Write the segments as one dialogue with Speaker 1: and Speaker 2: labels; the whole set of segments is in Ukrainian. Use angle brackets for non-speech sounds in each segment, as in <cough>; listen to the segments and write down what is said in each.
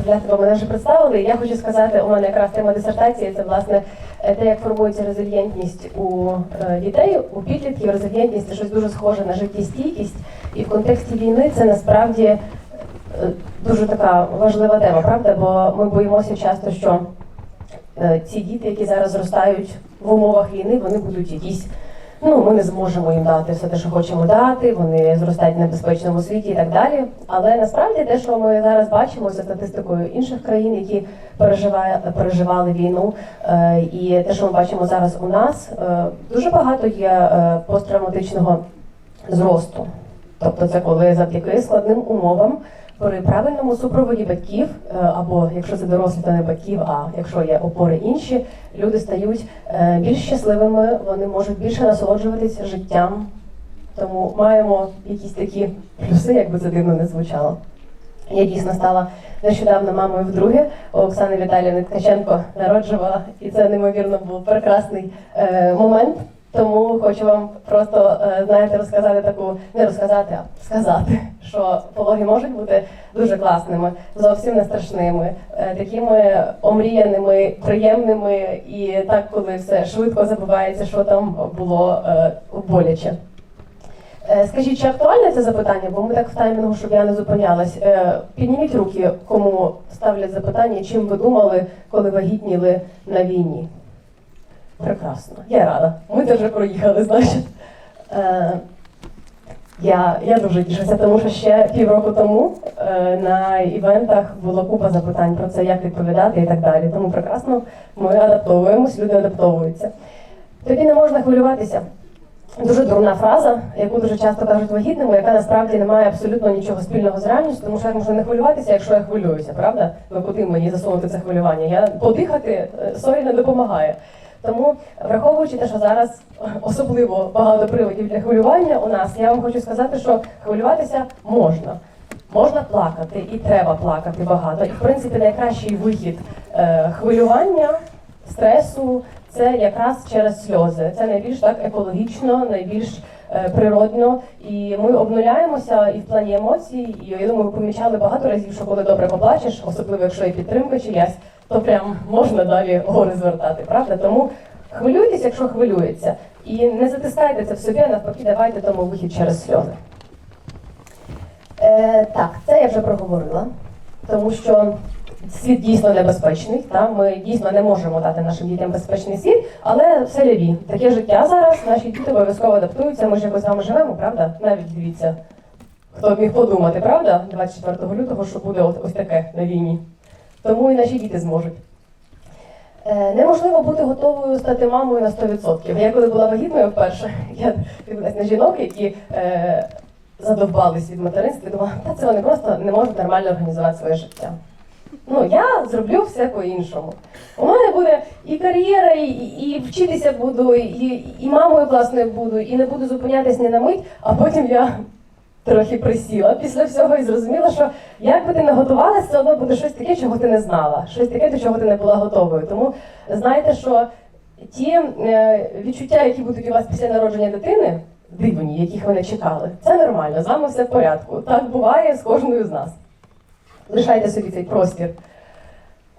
Speaker 1: представляти, бо мене вже представили. Я хочу сказати, у мене якраз тема дисертації це власне е, те, як формується резильєнтність у е, дітей, у підлітків. Резильєнтність це щось дуже схоже на життєстійкість, і в контексті війни це насправді е, дуже така важлива тема, правда? Бо ми боїмося часто, що ці діти, які зараз зростають в умовах війни, вони будуть якісь. Ну, ми не зможемо їм дати все те, що хочемо дати, вони зростають в небезпечному світі і так далі. Але насправді те, що ми зараз бачимо за статистикою інших країн, які переживали війну, е, і те, що ми бачимо зараз у нас, е, дуже багато є е, посттравматичного зросту. Тобто, це коли завдяки складним умовам при правильному супроводі батьків, е, або якщо це дорослі, то не батьків, а якщо є опори інші, люди стають е, більш щасливими, вони можуть більше насолоджуватися життям. Тому маємо якісь такі плюси, як би це дивно не звучало. Я дійсно стала нещодавно мамою вдруге. У Оксани Віталіївни Ткаченко народжувала, і це неймовірно був прекрасний е, момент. Тому хочу вам просто е, знаєте розказати таку, не розказати, а сказати, що пологи можуть бути дуже класними, зовсім не страшними, е, такими омріяними, приємними, і так, коли все швидко забувається, що там було е, боляче. Скажіть, чи актуальне це запитання? Бо ми так в таймінгу, щоб я не зупинялась. Підніміть руки, кому ставлять запитання, чим ви думали, коли вагітніли на війні. Прекрасно, я рада. Ми вже проїхали, значить. Е, я, я дуже тішуся, тому що ще півроку тому е, на івентах була купа запитань про це, як відповідати і так далі. Тому прекрасно ми адаптовуємось, люди адаптовуються. Тобі не можна хвилюватися. Дуже дурна фраза, яку дуже часто кажуть вагітними, яка насправді не має абсолютно нічого спільного з реальністю, тому що як можна не хвилюватися, якщо я хвилююся, правда? Ну куди мені засунути це хвилювання? Я подихати е, сорі не допомагає. Тому, враховуючи те, що зараз особливо багато приводів для хвилювання у нас, я вам хочу сказати, що хвилюватися можна. Можна плакати і треба плакати багато. І в принципі найкращий вихід е, хвилювання, стресу це якраз через сльози. Це найбільш так екологічно, найбільш е, природно. І ми обнуляємося і в плані емоцій. І я думаю, ви помічали багато разів, що коли добре поплачеш, особливо якщо є підтримка чиясь, то прям можна далі гори звертати, правда? Тому хвилюйтесь, якщо хвилюється. І не затискайте це в собі, а навпаки, давайте тому вихід через сльози. Е, так, це я вже проговорила, тому що світ дійсно небезпечний. Та? Ми дійсно не можемо дати нашим дітям безпечний світ, але все ляві. Таке життя зараз, наші діти обов'язково адаптуються, ми ж якось з вами живемо, правда? Навіть дивіться, хто б міг подумати, правда? 24 лютого, що буде ось таке на війні. Тому і наші діти зможуть. Е, Неможливо бути готовою стати мамою на 100%. Я коли була вагітною вперше, <laughs> я дивилась на жінок, які е, задовбались від материнства, і думала, та це вони просто не можуть нормально організувати своє життя. Ну, я зроблю все по-іншому. У мене буде і кар'єра, і, і вчитися буду, і, і мамою класною буду, і не буду зупинятись ні на мить, а потім я трохи присіла після всього і зрозуміла, що як би ти не готувалася, все одно буде щось таке, чого ти не знала, щось таке, до чого ти не була готовою. Тому знайте, що ті е, відчуття, які будуть у вас після народження дитини, дивні, яких ви не чекали, це нормально, з вами все в порядку. Так буває з кожною з нас. Лишайте собі цей простір.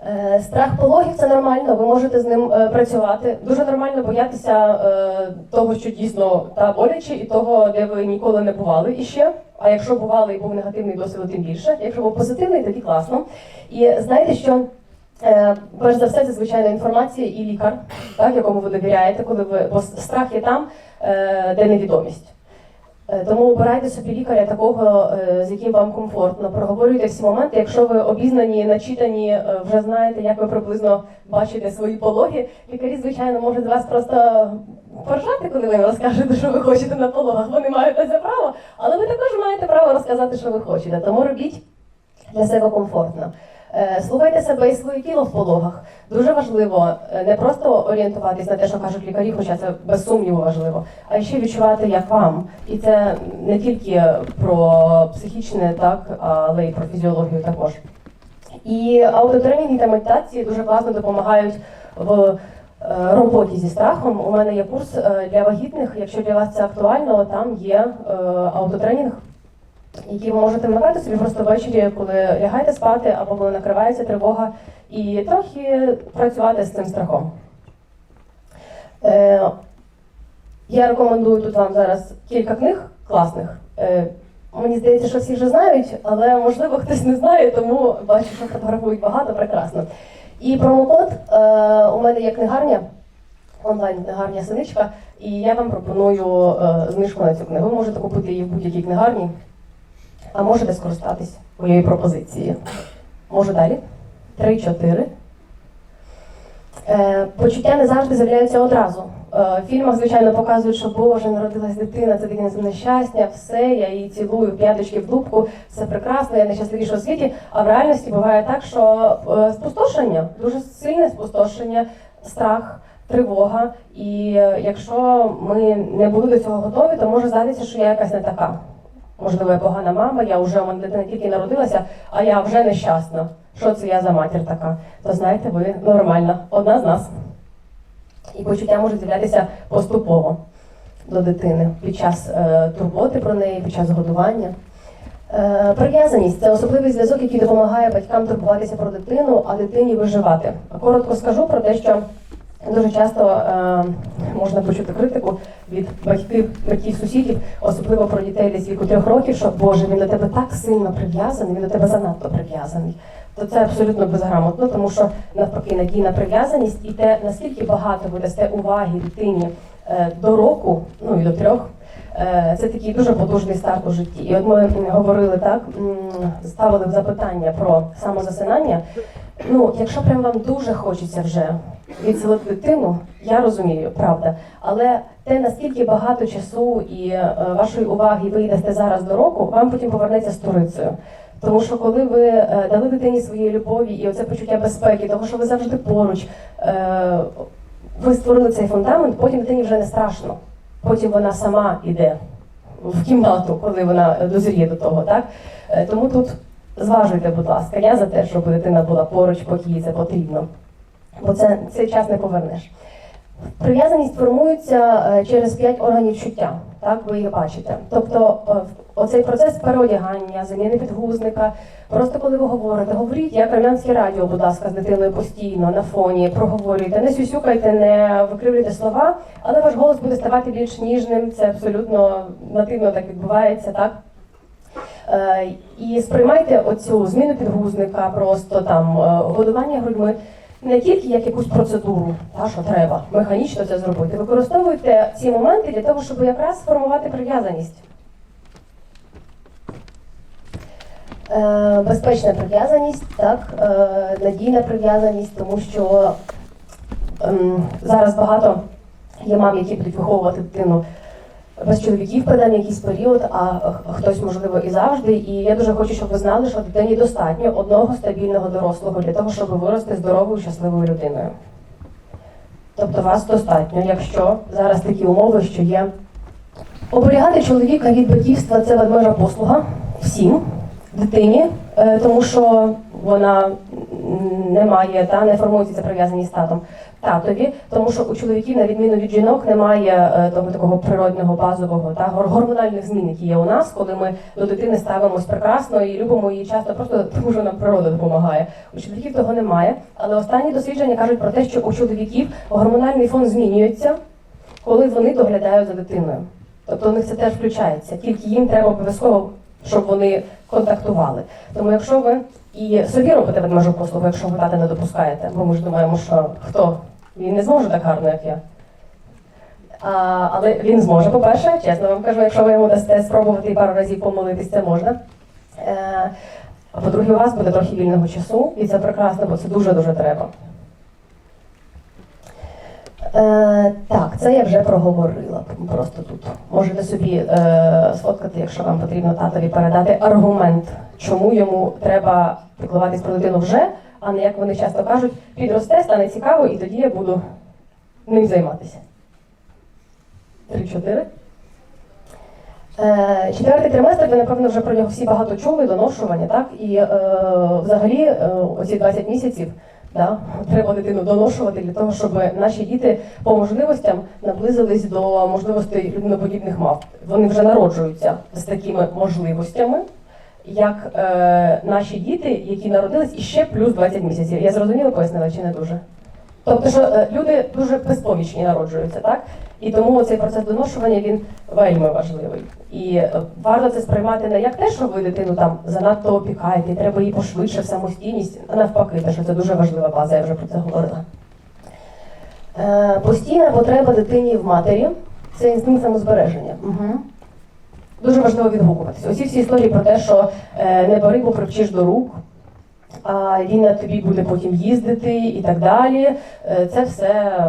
Speaker 1: Е, Страх пологів це нормально, ви можете з ним е, працювати. Дуже нормально боятися е, того, що дійсно та боляче, і того, де ви ніколи не бували іще. А якщо бували і був негативний досвід, тим більше. Якщо був позитивний, тоді класно. І знаєте, що перш за все, це звичайно інформація і лікар, так, якому ви довіряєте, коли ви бо страх є там, де невідомість. Е, Тому обирайте собі лікаря такого, е, з яким вам комфортно. Проговорюйте всі моменти. Якщо ви обізнані, начитані, е, вже знаєте, як ви приблизно бачите свої пологи. Лікарі, звичайно, можуть вас просто поржати, коли ви розкажете, що ви хочете на пологах. Вони мають це право, але ви також маєте право розказати, що ви хочете. Тому робіть для себе комфортно. Е, Слухайте себе і своє тіло в пологах. Дуже важливо е, не просто орієнтуватись на те, що кажуть лікарі, хоча це без сумніву важливо, а ще відчувати, як вам. І це не тільки про психічне, так, але й про фізіологію також. І аутотренінги та медитації дуже класно допомагають в е, роботі зі страхом. У мене є курс для вагітних. Якщо для вас це актуально, там є аутотренінг які ви можете вмикати собі просто ввечері, коли лягаєте спати або коли накривається тривога, і трохи працювати з цим страхом. Е, я рекомендую тут вам зараз кілька книг класних. Е, мені здається, що всі вже знають, але можливо хтось не знає, тому бачу, що фотографують багато, прекрасно. І промокод е, у мене є книгарня, онлайн-книгарня Синичка, і я вам пропоную е, знижку на цю книгу. Ви можете купити її в будь-якій книгарні, а можете скористатись моєю пропозицією. Можу далі. Три-чотири. Е, почуття не завжди з'являються одразу. Е, в фільмах, звичайно, показують, що Боже, народилась дитина, це таке неземне щастя, все, я її цілую, п'яточки в дубку, все прекрасно, я найщасливіша у світі. А в реальності буває так, що е, спустошення, дуже сильне спустошення, страх, тривога. І е, якщо ми не були до цього готові, то може здатися, що я якась не така. Можливо, я погана мама, я вже мене дитина тільки народилася, а я вже нещасна. Що це я за матір така? То знаєте, ви нормальна, одна з нас. І почуття можуть з'являтися поступово до дитини під час е, турботи про неї, під час годування. Е, прив'язаність це особливий зв'язок, який допомагає батькам турбуватися про дитину, а дитині виживати. Коротко скажу про те, що дуже часто е, можна почути критику від батьків, батьків сусідів, особливо про дітей десь віку трьох років, що Боже, він до тебе так сильно прив'язаний, він до тебе занадто прив'язаний. То це абсолютно безграмотно, тому що навпаки надійна прив'язаність і те, наскільки багато ви дасте уваги дитині е, до року, ну і до трьох. Е, Це такий дуже потужний старт у житті. І от ми говорили так, ставили в запитання про самозасинання. Ну, якщо прям вам дуже хочеться вже відселити дитину, я розумію, правда. Але те, наскільки багато часу і е, вашої уваги ви дасте зараз до року, вам потім повернеться сторицею. Тому що коли ви е, дали дитині своєї любові і оце почуття безпеки, того, що ви завжди поруч, ви створили цей фундамент, потім дитині вже не страшно. Потім вона сама йде в кімнату, коли вона дозріє до того. Так? Е, Тому тут зважуйте, будь ласка, я за те, щоб дитина була поруч, поки їй це потрібно. Бо це цей час не повернеш. Прив'язаність формується е, через п'ять органів чуття, так ви їх бачите. Тобто е, оцей процес переодягання, заміни підгузника. Просто коли ви говорите, говоріть як армянське радіо, будь ласка, з дитиною постійно на фоні, проговорюйте, не сюсюкайте, не викривлюйте слова, але ваш голос буде ставати більш ніжним. Це абсолютно нативно так відбувається, так? Е, І сприймайте оцю зміну підгузника, просто там е, годування грудьми не тільки як якусь процедуру, та що треба механічно це зробити. Використовуйте ці моменти для того, щоб якраз сформувати прив'язаність. Е, Безпечна прив'язаність, так, е, надійна прив'язаність, тому що ем, зараз багато є мам, які будуть виховувати дитину без чоловіків принаймні якийсь період, а хтось, можливо, і завжди. І я дуже хочу, щоб ви знали, що дитині достатньо одного стабільного дорослого для того, щоб вирости здоровою, щасливою людиною. Тобто вас достатньо, якщо зараз такі умови, що є. Оберігати чоловіка від батьківства це ведмежа послуга всім дитині, е, тому що вона не має та не формується ця прив'язаність татом татові, тому що у чоловіків, на відміну від жінок, немає е, того такого природного базового та гор- гормональних змін, які є у нас, коли ми до дитини ставимось прекрасно і любимо її часто просто тому, що нам природа допомагає. У чоловіків того немає. Але останні дослідження кажуть про те, що у чоловіків гормональний фон змінюється, коли вони доглядають за дитиною. Тобто у них це теж включається. Тільки їм треба обов'язково, щоб вони контактували. Тому якщо ви і собі робите ведмежу послугу, якщо ви тата не допускаєте, бо ми ж думаємо, що хто він не зможе так гарно, як я. А, але він зможе, по-перше, чесно вам кажу, якщо ви йому дасте спробувати і пару разів помолитись, це можна. Е, а по-друге, у вас буде трохи вільного часу, і це прекрасно, бо це дуже-дуже треба. Е, так, це я вже проговорила просто тут. Можете собі е, сфоткати, якщо вам потрібно татові передати аргумент, чому йому треба піклуватись про дитину вже, а не як вони часто кажуть, підросте, стане цікаво, і тоді я буду ним займатися. Три-чотири. Е, Четвертий триместр, ви напевно вже про нього всі багато чули, доношування, так? І е, взагалі е, оці 20 місяців Да? Треба дитину доношувати для того, щоб наші діти по можливостям наблизились до можливостей людиноподібних мав. Вони вже народжуються з такими можливостями, як е, наші діти, які народились іще плюс 20 місяців. Я зрозуміло пояснила чи не дуже? Тобто, що е, люди дуже безпомічні народжуються, так? І тому цей процес доношування він вельми важливий. І е, варто це сприймати не як те, що ви дитину там занадто опікаєте, і треба їй пошвидше в самостійність, а навпаки, те, що це дуже важлива база, я вже про це говорила. Е, постійна потреба дитині в матері це інстинкт самозбереження. Угу. Дуже важливо відгукуватися. Усі всі історії про те, що е, не бери, бо привчиш до рук, а він на тобі буде потім їздити і так далі. Е, Це все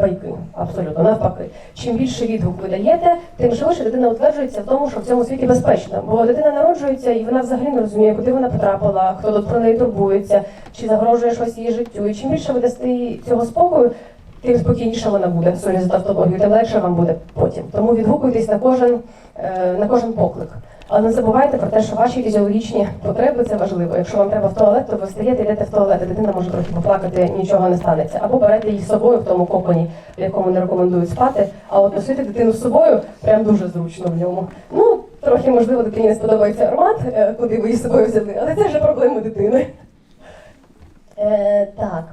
Speaker 1: байки, абсолютно навпаки. Чим більше відгук ви даєте, тим швидше дитина утверджується в тому, що в цьому світі безпечно. Бо дитина народжується і вона взагалі не розуміє, куди вона потрапила, хто тут про неї турбується, чи загрожує щось її життю. І чим більше ви дасте цього спокою, тим спокійніше вона буде сорі за тавтологію, тим легше вам буде потім. Тому відгукуйтесь на кожен, е, на кожен поклик. Але не забувайте про те, що ваші фізіологічні потреби це важливо. Якщо вам треба в туалет, то ви встаєте, йдете в туалет, дитина може трохи поплакати, нічого не станеться. Або берете її з собою в тому коконі, в якому не рекомендують спати. А от носити дитину з собою прям дуже зручно в ньому. Ну, трохи можливо дитині не сподобається аромат, е, куди ви її з собою взяли, але це вже проблеми дитини. Е, так.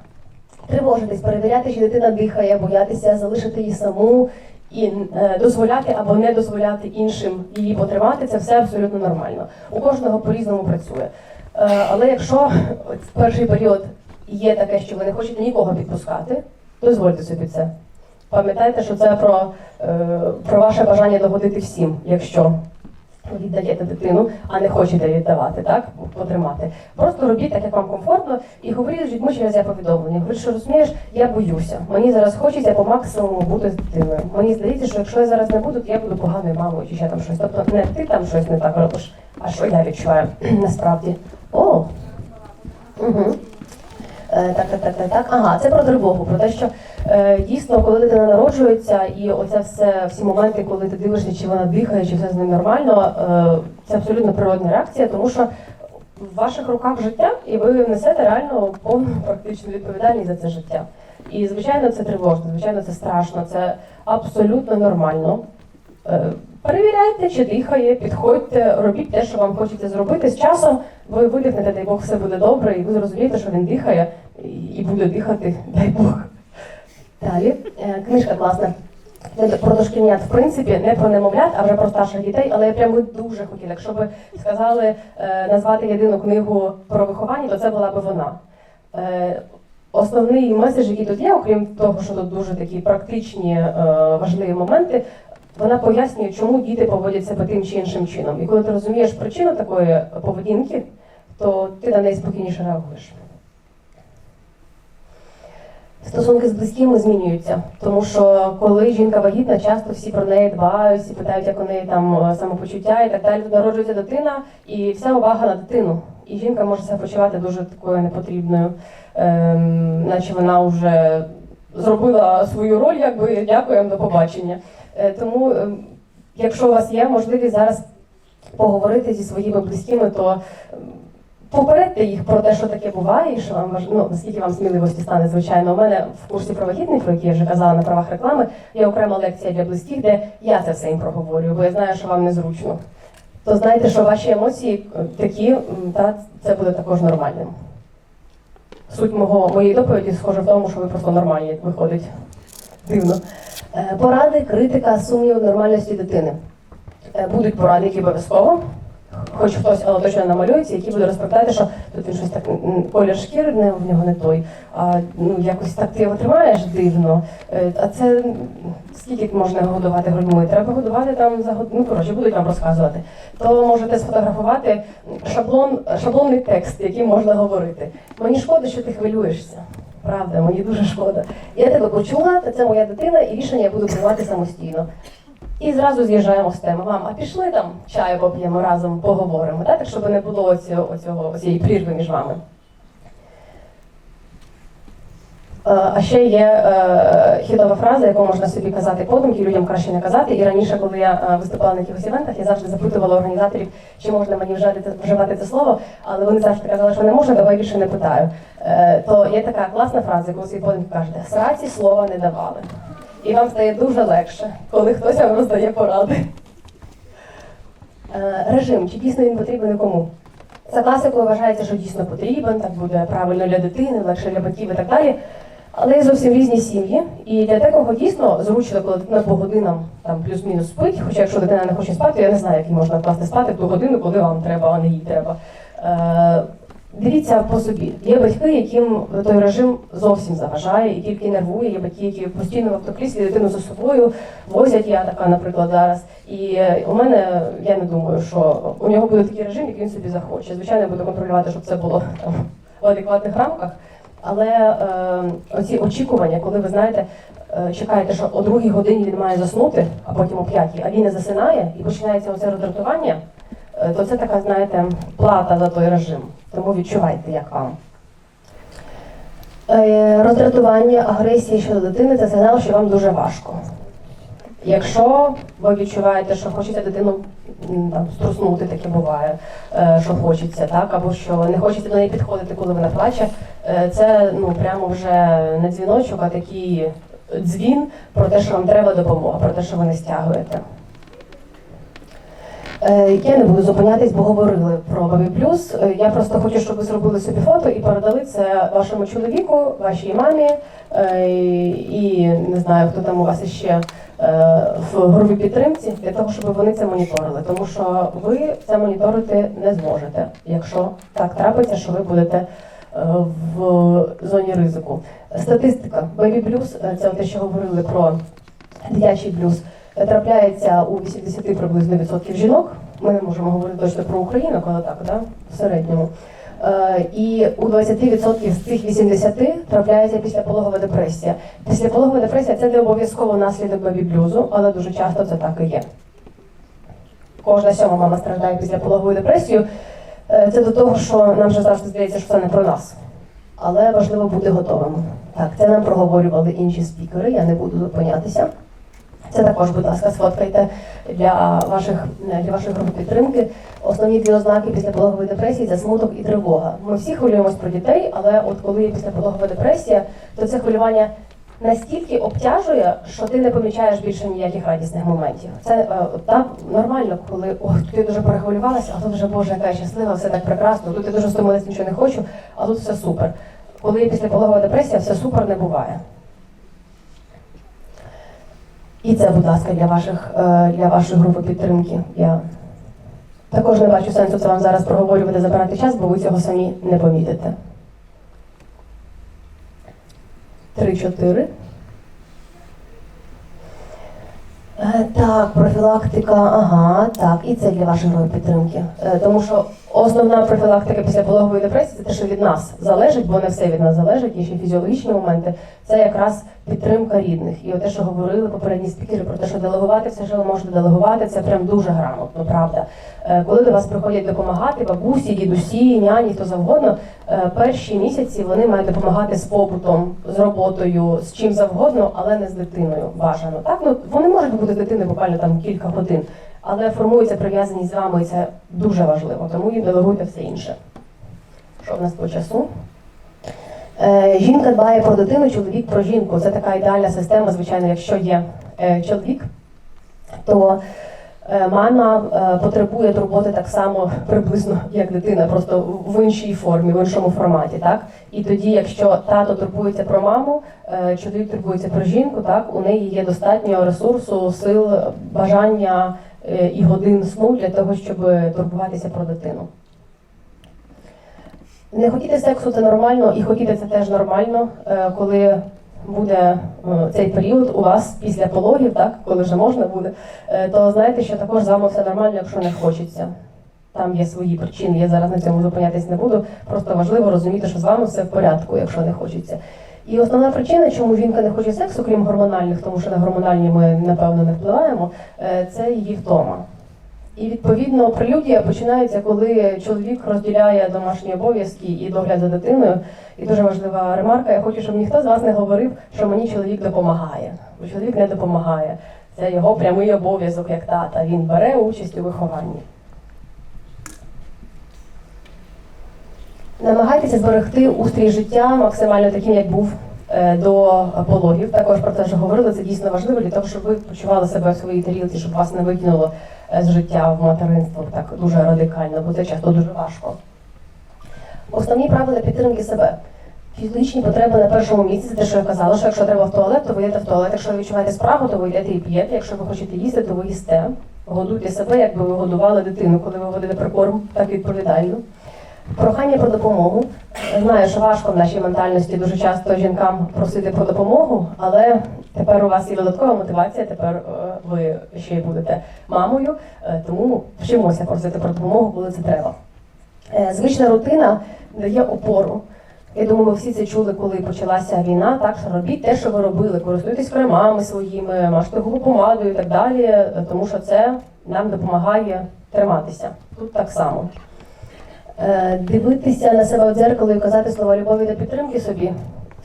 Speaker 1: Тривожитись, перевіряти, чи дитина дихає, боятися залишити її саму і е, дозволяти або не дозволяти іншим її потримати, це все абсолютно нормально. У кожного по-різному працює. Е, але якщо в перший період є таке, що ви не хочете нікого підпускати, дозвольте собі це. Пам'ятайте, що це про, е, про ваше бажання догодити всім, якщо віддаєте дитину, а не хочете віддавати, так? Потримати. Просто робіть так, як вам комфортно, і говоріть з людьми через я повідомлення. Говоріть, що розумієш, я боюся. Мені зараз хочеться по максимуму бути з дитиною. Мені здається, що якщо я зараз не буду, то я буду поганою мамою чи ще там щось. Тобто не ти там щось не так робиш, а що я відчуваю <clears throat> насправді. О! Угу. Е, Так, так, так, так, так. Ага, це про тривогу, про те, що е, дійсно, коли дитина народжується, і оце все, всі моменти, коли ти дивишся, чи вона дихає, чи все з ним нормально, е, це абсолютно природна реакція, тому що в ваших руках життя, і ви несете реально повну практичну відповідальність за це життя. І звичайно, це тривожно, звичайно, це страшно, це абсолютно нормально. Е, Перевіряйте, чи дихає, підходьте, робіть те, що вам хочеться зробити. З часом ви видихнете, дай Бог, все буде добре, і ви зрозумієте, що він дихає і- буде дихати, дай Бог. Далі, Е, книжка класна. Про дошкільнят, в принципі, не про немовлят, а вже про старших дітей, але я прям би дуже хотіла. Якщо б сказали е, назвати єдину книгу про виховання, то це була би вона. Е, Основний меседж, який тут є, окрім того, що тут дуже такі практичні важливі моменти, вона пояснює, чому діти поводять себе тим чи іншим чином. І коли ти розумієш причину такої поведінки, то ти на неї спокійніше реагуєш. Стосунки з близькими змінюються, тому що коли жінка вагітна, часто всі про неї дбають, всі питають, як у неї там е, самопочуття і так далі. Народжується дитина, і вся увага на дитину. І жінка може себе почувати дуже такою непотрібною, ем, наче вона вже зробила свою роль, якби дякуємо, до побачення. Е, тому, ем, якщо у вас є можливість зараз поговорити зі своїми близькими, то ем, Попередьте їх про те, що таке буває, і що вам важ... ну, наскільки вам сміливості стане, звичайно. У мене в курсі про вагітний, про який я вже казала на правах реклами, є окрема лекція для близьких, де я це все їм проговорюю, бо я знаю, що вам незручно. То знайте, що ваші емоції е, такі, та це буде також нормальним. Суть мого моєї доповіді схожа в тому, що ви просто нормальні, виходить. Дивно. Е, Поради, критика, сумнів нормальності дитини. Е, Будуть поради, які обов'язково хоч хтось але точно намалюється, який буде розповідати, що тут він щось так колір шкіри не в нього не той. А ну якось так ти його тримаєш дивно. Е, А це скільки можна годувати грудьми? Треба годувати там за год... ну коротше, будуть вам розказувати. То можете сфотографувати шаблон, шаблонний текст, який можна говорити. Мені шкода, що ти хвилюєшся. Правда, мені дуже шкода. Я тебе почула, та це моя дитина, і рішення я буду приймати самостійно. І зразу з'їжджаємо з теми. Мам, а пішли там чаю поп'ємо разом, поговоримо, так, щоб не було оцього, оцього, цієї прірви між вами. А ще є е, хітова фраза, яку можна собі казати подумки, людям краще не казати. І раніше, коли я е, виступала на якихось івентах, я завжди запитувала організаторів, чи можна мені вживати це, слово, але вони завжди казали, що не можна, давай більше не питаю. Е, то є така класна фраза, яку собі подумки кажете, сраці слова не давали. І вам стає дуже легше, коли хтось вам роздає поради. Е, Режим, чи дійсно він потрібен і кому? За класикою вважається, що дійсно потрібен, так буде правильно для дитини, легше для батьків і так далі. Але є зовсім різні сім'ї, і для декого дійсно зручно, коли дитина по годинам там плюс-мінус спить. Хоча якщо дитина не хоче спати, я не знаю, як їй можна класти спати в ту годину, коли вам треба, а не їй треба. Е, дивіться по собі. Є батьки, яким той режим зовсім заважає і тільки нервує. Є батьки, які постійно в автокріслі дитину за собою возять. Я така, наприклад, зараз. І е, у мене я не думаю, що у нього буде такий режим, який він собі захоче. Звичайно, я буду контролювати, щоб це було там в адекватних рамках. Але е, оці очікування, коли ви знаєте, е, чекаєте, що о другій годині він має заснути, а потім о п'ятій, а він не засинає, і починається оце роздратування, е, то це така, знаєте, плата за той режим. Тому відчувайте, як вам. Е, роздратування, агресії щодо дитини це сигнал, що вам дуже важко. Якщо ви відчуваєте, що хочеться дитину там, струснути, таке буває, е, що хочеться, так, або що не хочеться до неї підходити, коли вона плаче, е, це ну, прямо вже не дзвіночок, а такий дзвін про те, що вам треба допомога, про те, що ви не стягуєте. Е, Я не буду зупинятись, бо говорили про Бабі Плюс. Я просто хочу, щоб ви зробили собі фото і передали це вашому чоловіку, вашій мамі і не знаю, хто там у вас ще е, в групі підтримці, для того, щоб вони це моніторили. Тому що ви це моніторити не зможете, якщо так трапиться, що ви будете е, в зоні ризику. Статистика Baby Blues – це те, що говорили про дитячий блюз. Е, Трапляється у 80 приблизно відсотків жінок. Ми не можемо говорити точно про Україну, але так, да? в середньому. Е, І у 20% з цих 80 трапляється післяпологова депресія. Післяпологова депресія це не обов'язково наслідок бабі-блюзу, але дуже часто це так і є. Кожна сьома мама страждає післяпологовою депресією. Е, Це до того, що нам вже завжди здається, що це не про нас. Але важливо бути готовим. Так, це нам проговорювали інші спікери, я не буду зупинятися. Це також, будь ласка, сфоткайте для ваших для вашої групи підтримки. Основні дві ознаки післяпологової депресії це смуток і тривога. Ми всі хвилюємось про дітей, але от коли є післяпологова депресія, то це хвилювання настільки обтяжує, що ти не помічаєш більше ніяких радісних моментів. Це е, так нормально, коли о, тут дуже перехвилювалася, а тут вже Боже, яка щаслива, все так прекрасно. Тут я дуже стомилась, нічого не хочу, а тут все супер. Коли є післяпологова депресія, все супер не буває. І це, будь ласка, для ваших е, для вашої групи підтримки. Я також не бачу сенсу це вам зараз проговорювати, забирати час, бо ви цього самі не помітите. Три-чотири. Е, Так, профілактика, ага, так, і це для вашої групи підтримки. Е, Тому що основна профілактика після пологової депресії це те, що від нас залежить, бо не все від нас залежить, є ще фізіологічні моменти. Це якраз підтримка рідних. І те, що говорили попередні спікери про те, що делегувати все, що можете делегувати, це прям дуже грамотно, правда. Е, Коли до вас приходять допомагати, бабусі, дідусі, няні, хто завгодно, е, перші місяці вони мають допомагати з побутом, з роботою, з чим завгодно, але не з дитиною. Бажано. Так, ну вони можуть бути з дитини буквально там кілька годин, але формується прив'язаність з вами, і це дуже важливо. Тому і делегуйте все інше. Що в нас по часу? Е, Жінка дбає про дитину, чоловік про жінку. Це така ідеальна система, звичайно, якщо є е, чоловік, то мама е, потребує турботи так само приблизно, як дитина, просто в іншій формі, в іншому форматі. Так? І тоді, якщо тато турбується про маму, е, чоловік турбується про жінку, так, у неї є достатньо ресурсу, сил, бажання е, і годин сну для того, щоб турбуватися про дитину. Не хотіти сексу це нормально, і хотіти це теж нормально, е, коли буде е, цей період у вас після пологів, так, коли вже можна буде, е, то знаєте, що також з вами все нормально, якщо не хочеться. Там є свої причини, я зараз на цьому зупинятись не буду. Просто важливо розуміти, що з вами все в порядку, якщо не хочеться. І основна причина, чому жінка не хоче сексу, крім гормональних, тому що на гормональні ми напевно не впливаємо, е, це її втома. І відповідно прелюдія починається, коли чоловік розділяє домашні обов'язки і догляд за дитиною. І дуже важлива ремарка. Я хочу, щоб ніхто з вас не говорив, що мені чоловік допомагає. Бо чоловік не допомагає. Це його прямий обов'язок як тата. Він бере участь у вихованні. Намагайтеся зберегти устрій життя максимально таким, як був до пологів. Також про те, що говорили, це дійсно важливо для того, щоб ви почували себе в своїй тарілці, щоб вас не викинуло е, з життя в материнство так дуже радикально, бо це часто дуже важко. Основні правила підтримки себе. Фізичні потреби на першому місці, те, що я казала, що якщо треба в туалет, то ви йдете в туалет. Якщо ви відчуваєте справу, то ви йдете і п'єте. Якщо ви хочете їсти, то ви їсте. Годуйте себе, якби ви годували дитину, коли ви водите прикорм, так відповідально. Прохання про допомогу. Знаю, що важко в нашій ментальності дуже часто жінкам просити про допомогу, але тепер у вас є додаткова мотивація, тепер е, ви ще й будете мамою, е, тому вчимося просити про допомогу, коли це треба. Е, Звична рутина дає опору. Я думаю, ми всі це чули, коли почалася війна. Так що робіть те, що ви робили, користуйтесь кремами своїми, мажте губу помадою і так далі, тому що це нам допомагає триматися. Тут так само. Е, Дивитися на себе в дзеркало і казати слова любові та підтримки собі.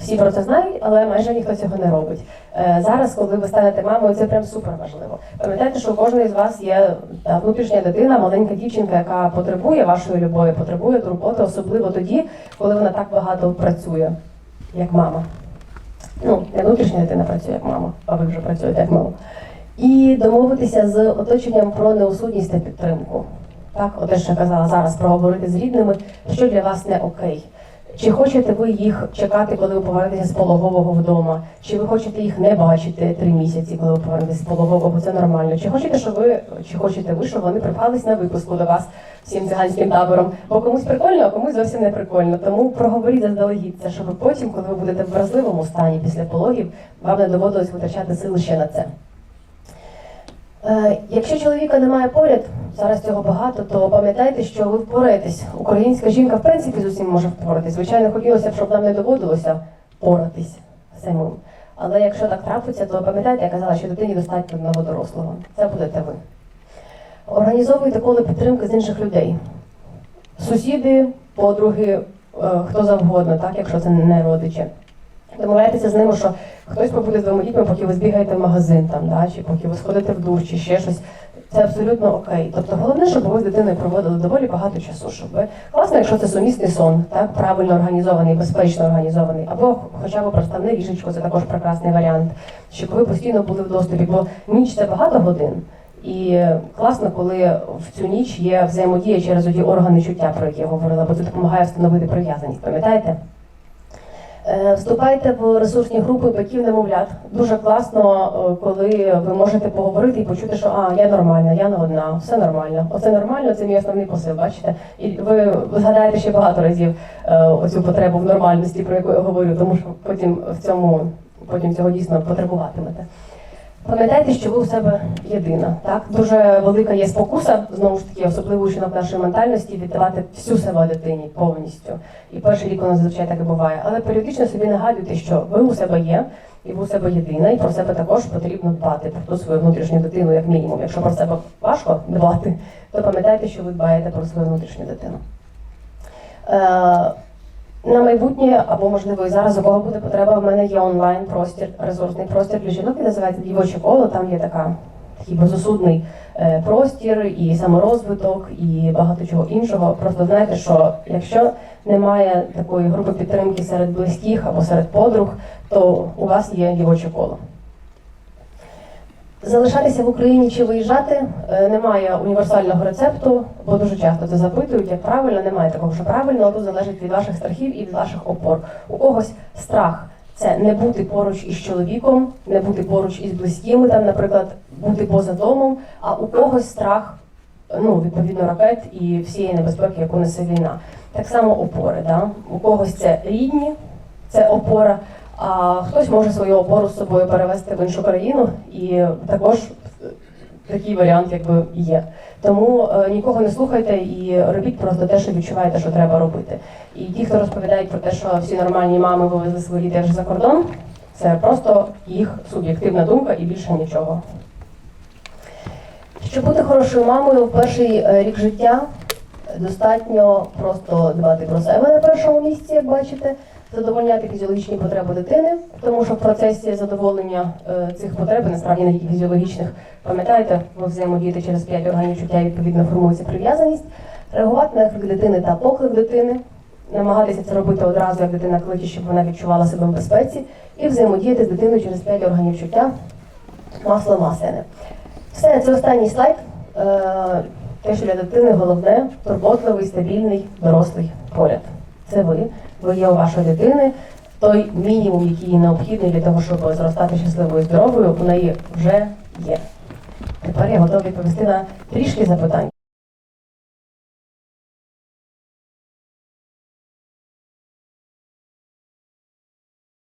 Speaker 1: Всі про це знають, але майже ніхто цього не робить. Е, Зараз, коли ви станете мамою, це прям супер важливо. Пам'ятайте, що у кожної з вас є та, внутрішня дитина, маленька дівчинка, яка потребує вашої любові, потребує турботи, особливо тоді, коли вона так багато працює, як мама. Ну, не внутрішня дитина працює як мама, а ви вже працюєте як мама. І домовитися з оточенням про неусудність та підтримку. Так, оте, що я казала зараз, проговорити з рідними, що для вас не окей. Чи хочете ви їх чекати, коли ви повернетеся з пологового вдома? Чи ви хочете їх не бачити три місяці, коли ви повернетеся з пологового? Це нормально. Чи хочете, щоб ви, чи хочете ви, щоб вони припались на випуску до вас всім циганським табором? Бо комусь прикольно, а комусь зовсім не прикольно. Тому проговоріть заздалегідь це, щоб потім, коли ви будете в вразливому стані після пологів, вам не доводилось витрачати сили ще на це. Е, Якщо чоловіка немає поряд, зараз цього багато, то пам'ятайте, що ви впораєтесь. Українська жінка в принципі з усім може впоратись. Звичайно, хотілося б, щоб нам не доводилося поратись самим. Але якщо так трапиться, то пам'ятайте, я казала, що дитині достатньо одного дорослого. Це будете ви. Організовуйте коло підтримки з інших людей. Сусіди, подруги, е, хто завгодно, так, якщо це не родичі. Домовляйтеся з ними, що хтось побуде з двома дітьми, поки ви збігаєте в магазин, там, да, чи поки ви сходите в душ, чи ще щось. Це абсолютно окей. Тобто головне, щоб ви з дитиною проводили доволі багато часу, щоб ви класно, якщо це сумісний сон, так правильно організований, безпечно організований, або хоча б проставне ліжечко, це також прекрасний варіант, щоб ви постійно були в доступі, бо ніч це багато годин. І класно, коли в цю ніч є взаємодія через оті органи чуття, про які я говорила, бо це допомагає встановити прив'язаність. Пам'ятаєте? Е, Вступайте в ресурсні групи батьків немовлят. Дуже класно, е, коли ви можете поговорити і почути, що а я нормальна, я не одна, все нормально. Оце нормально, це мій основний посил. Бачите? І ви згадаєте ще багато разів е, оцю потребу в нормальності, про яку я говорю, тому що потім в цьому потім цього дійсно потребуватимете. Пам'ятайте, що ви у себе єдина. Так дуже велика є спокуса, знову ж таки, особливо жінок нашої ментальності, віддавати всю себе дитині повністю. І перший рік у нас зазвичай так і буває. Але періодично собі нагадуйте, що ви у себе є, і ви у себе єдина, і про себе також потрібно дбати про ту свою внутрішню дитину, як мінімум. Якщо про себе важко дбати, то пам'ятайте, що ви дбаєте про свою внутрішню дитину. На майбутнє, або можливо і зараз, у кого буде потреба, в мене є онлайн простір, ресурсний простір для жінок, який називається Дівоче коло. Там є така такий безосудний е, простір, і саморозвиток, і багато чого іншого. Просто знайте, що якщо немає такої групи підтримки серед близьких або серед подруг, то у вас є дівоче коло. Залишатися в Україні чи виїжджати е, немає універсального рецепту, бо дуже часто це запитують, як правильно, немає такого, що правильно, тут залежить від ваших страхів і від ваших опор. У когось страх це не бути поруч із чоловіком, не бути поруч із близькими, там, наприклад, бути поза домом, а у когось страх, ну, відповідно, ракет і всієї небезпеки, яку несе війна. Так само опори. Да? У когось це рідні, це опора. А хтось може свою опору з собою перевезти в іншу країну, і також такий варіант якби є. Тому е, нікого не слухайте і робіть просто те, що відчуваєте, що треба робити. І ті, хто розповідають про те, що всі нормальні мами вивезли свої дітей за кордон, це просто їх суб'єктивна думка і більше нічого. Щоб бути хорошою мамою в перший е, рік життя достатньо просто дбати про себе на першому місці, як бачите, задовольняти фізіологічні потреби дитини, тому що в процесі задоволення е, цих потреб, насправді не тільки фізіологічних, пам'ятаєте, ви взаємодієте через п'ять органів чуття, відповідно формується прив'язаність, реагувати на крик дитини та поклик дитини, намагатися це робити одразу, як дитина кличе, щоб вона відчувала себе в безпеці, і взаємодіяти з дитиною через п'ять органів чуття, масло масляне. Все, це останній слайд. Е, Те, що для дитини головне турботливий, стабільний, дорослий поряд. Це ви. Ви є у вашої дитини. Той мінімум, який їй необхідний для того, щоб зростати щасливою і здоровою, у неї вже є. Тепер я готова відповісти на трішки запитань.